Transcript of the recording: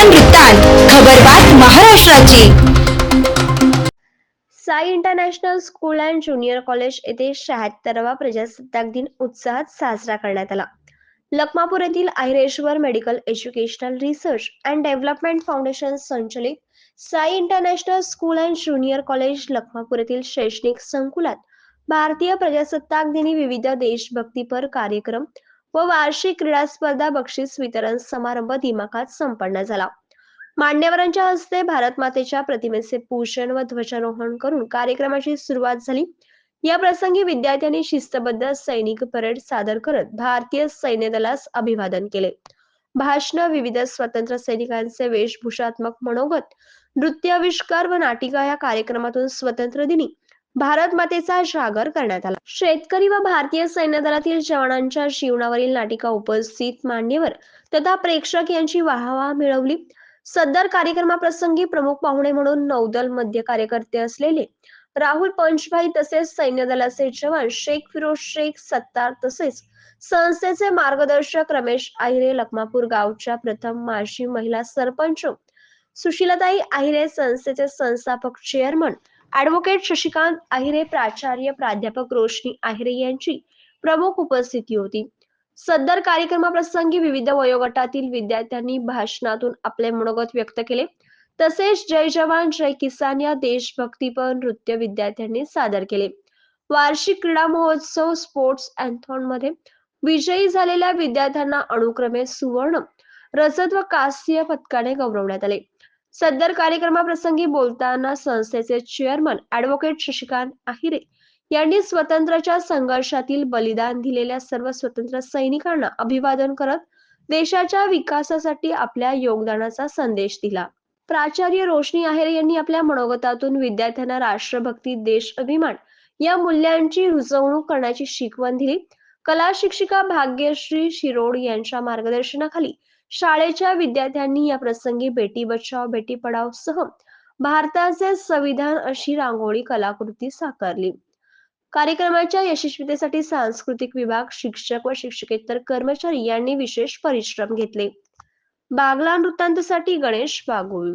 वृत्तांत खबरबात महाराष्ट्राची. Sai international school and junior college येथे शहात्तरावा प्रजासत्ताक दिन उत्साहात साजरा करण्यात आला. लखमापूर येथील Ahireshwar medical educational research and development foundation संचलित Sai international school and junior college Lakhmapur येथील शैक्षणिक संकुलात भारतीय प्रजासत्ताक दिनी विविध देशभक्तीपर कार्यक्रम व वार्षिक क्रीडा स्पर्धा बक्षीस वितरण समारंभ दिमाखात संपन्न झाला. मान्यवरांच्या हस्ते भारत मातेच्या प्रतिमेचे पूजन व ध्वजारोहण करून कार्यक्रमाची सुरुवात झाली. या प्रसंगी विद्यार्थ्यांनी शिस्तबद्ध सैनिक परेड सादर करत भारतीय सैन्य दलास अभिवादन केले. भाषण विविध स्वतंत्र सैनिकांचे वेशभूषात्मक मनोगत नृत्याविष्कार व नाटिका या कार्यक्रमातून स्वतंत्र दिनी भारत मातेचा जागर करण्यात आला. शेतकरी व भारतीय सैन्य दलातील जवानांच्या जीवनावरील नाटिका उपस्थित मान्यवर तथा प्रेक्षक यांची वाहवा मिळवली. सदर कार्यक्रमाप्रसंगी प्रमुख पाहुणे म्हणून नौदल मध्य कार्यकर्ते असलेले राहुल पंचभाई तसेच सैन्य दलाचे जवान शेख फिरोज शेख सत्तार तसेच संस्थेचे मार्गदर्शक रमेश आहिरे लखमापूर गावच्या प्रथम माजी महिला सरपंच सुशीलाताई आहिरे संस्थेचे संस्थापक चेअरमन ऍडव्होकेट शशिकांत आहिरे प्राचार्य प्राध्यापक रोशनी आहिरे यांची प्रमुख उपस्थिती होती. सदर कार्यक्रमाप्रसंगी विविध वयोगटातील विद्यार्थ्यांनी भाषणातून आपले मनोगत व्यक्त केले. तसेच जय जवान जय किसान या देशभक्तीपर नृत्य विद्यार्थ्यांनी सादर केले. वार्षिक क्रीडा महोत्सव स्पोर्ट्स अँथॉनमध्ये विजयी झालेल्या विद्यार्थ्यांना अनुक्रमे सुवर्ण रजत व कांस्य पदकाने गौरवण्यात आले. सदर कार्यक्रमाप्रसंगी बोलताना संस्थेचे चेअरमन ऍडव्होकेट शशिकांत आहिरे यांनी स्वतंत्राच्या संघर्षातील बलिदान दिलेल्या सर्व स्वतंत्र सैनिकांना अभिवादन करत देशाच्या विकासासाठी आपल्या योगदानाचा संदेश दिला. प्राचार्य रोशनी आहेरे यांनी आपल्या मनोगतातून विद्यार्थ्यांना राष्ट्रभक्ती देश अभिमान या मूल्यांची रुजवणूक करण्याची शिकवण दिली. कला शिक्षिका भाग्यश्री शिरोड यांच्या मार्गदर्शनाखाली शाळेच्या विद्यार्थ्यांनी या प्रसंगी बेटी बचाव बेटी पढाव सह भारताचे संविधान अशी रांगोळी कलाकृती साकारली. कार्यक्रमाच्या यशस्वीतेसाठी सांस्कृतिक विभाग शिक्षक व शिक्षकेतर कर्मचारी यांनी विशेष परिश्रम घेतले. बागला वृत्तांतसाठी गणेश बागुळ